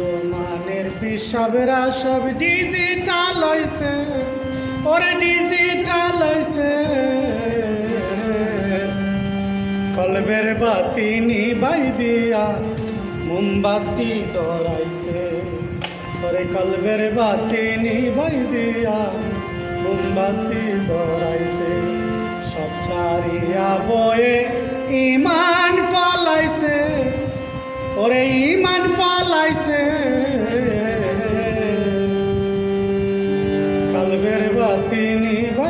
বর্তমানের পিসাবেরা সব ডিজিটাল হইছে। ওরে ডিজিটাল হইছে। কলবের বাতি নিবাই দিয়া মোমবাতি দরাইছে ওরে কলবের বাতি নিবাই দিয়া মোমবাতি দরাইছে সব চারিয়া বয়ে ইমান পালাইছে। ওরে ইমান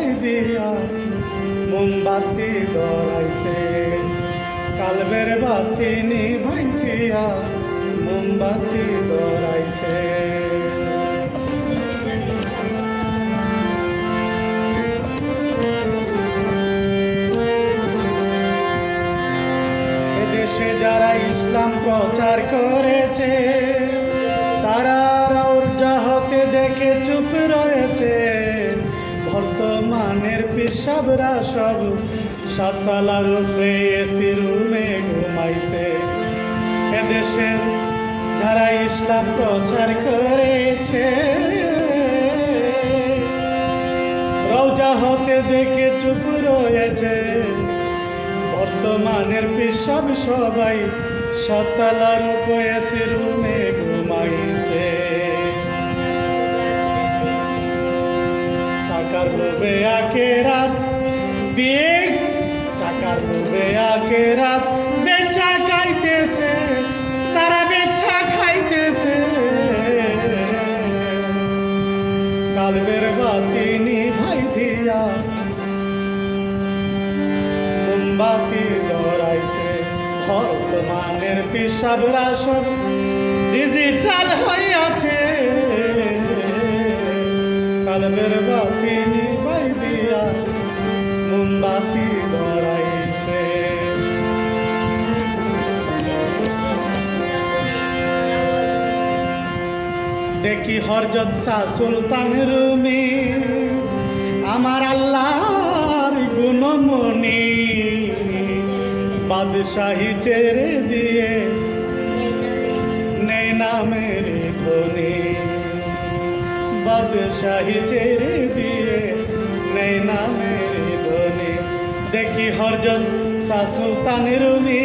নিবাই দিয়া মোমবাতি দরাইছে কালবের বাতি নিভাই মোমবাতি দরাইছে এদেশে যারা ইসলাম প্রচার করেছে, তারা হতে দেখে চুপ রয়েছে। বর্তমানের পিসাবরা সব সাততলার উপরে এসি রুমে ঘুমাইছে। এদেশের যারা ইসলাম প্রচার করেছে, রোজা হতে দেখে চুপ রয়েছে। বর্তমানের পিসাব সবাই সাততলার উপরে এসি রুমে ঘুমাইছে। লোভে আকে রাত। বিয়ে টাকার লোভে আকে রাত। বেচা খাইতেছে, তারা বেচা খাইতেছে। কালবের বাতি নিভাই দিয়া, মোমবাতি ধরাইছে বর্তমানের পিসাবরা সব ডিজিটাল হইয়াছে দেখি হরজত শাহ সুলতান রুমি আমার আল্লাহর গুণমণি। বাদশাহী ছেড়ে দিয়ে নেই নামের ধনী বাদশাহী ছেড়ে দিয়ে নেই নামের ধনী দেখি হরজন শাহ সুলতান রুমি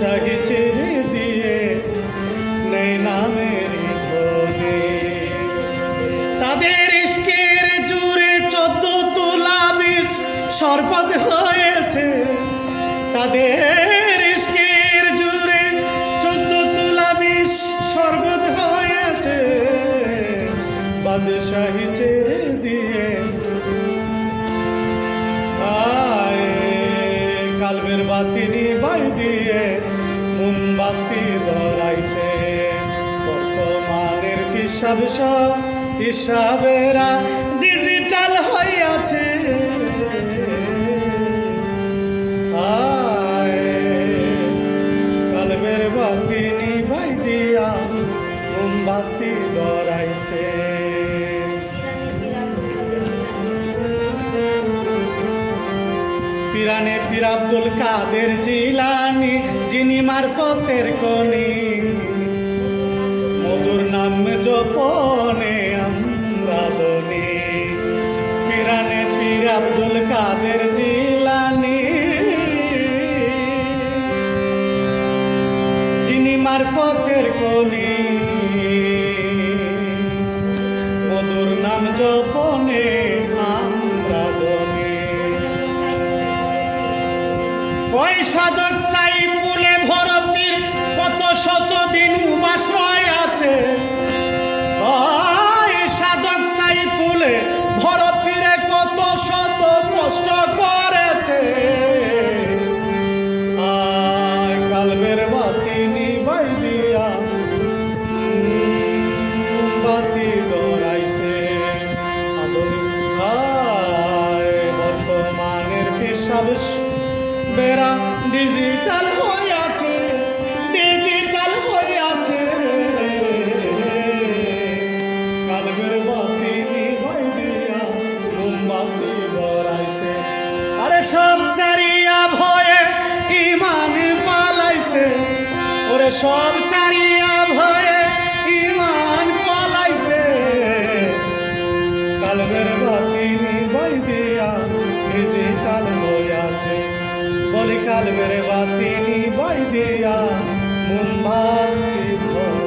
বাদশাহী ছেড়ে দিয়ে নেই নামের তাদের ইস্কের জুড়ে চোদ্দ তোলা বিষ সর্বত হয়েছে। তাদের বাতি নিবাই দিয়ে মোমবাতি ধরাইছে। বর্তমানের হিসাব সব হিসাবেরা ডিজিটাল হইয়াছে। কালবের বাতি নিবাই দিয়া মোমবাতি ধরাইছে। পিরানে পীর আব্দুল কাদের জিলানি, যিনি মারফতের কনি। মধুর নাম জপনে আমরা ধনী পিরানে পীর আব্দুল কাদের জিলানি, যিনি মারফতের কনি। ওই সাধক সাই ভরপির কত শত দিন উপাশ্রয় আছে। ডিজিটাল হয়ে আছে ডিজিটাল হয়ে আছে বাতি আরে সব চারিয়া ভয়ে ইমান পালাইছে। ওরে সব চারি বাতিনি বাই দিয়া মন ভাবতে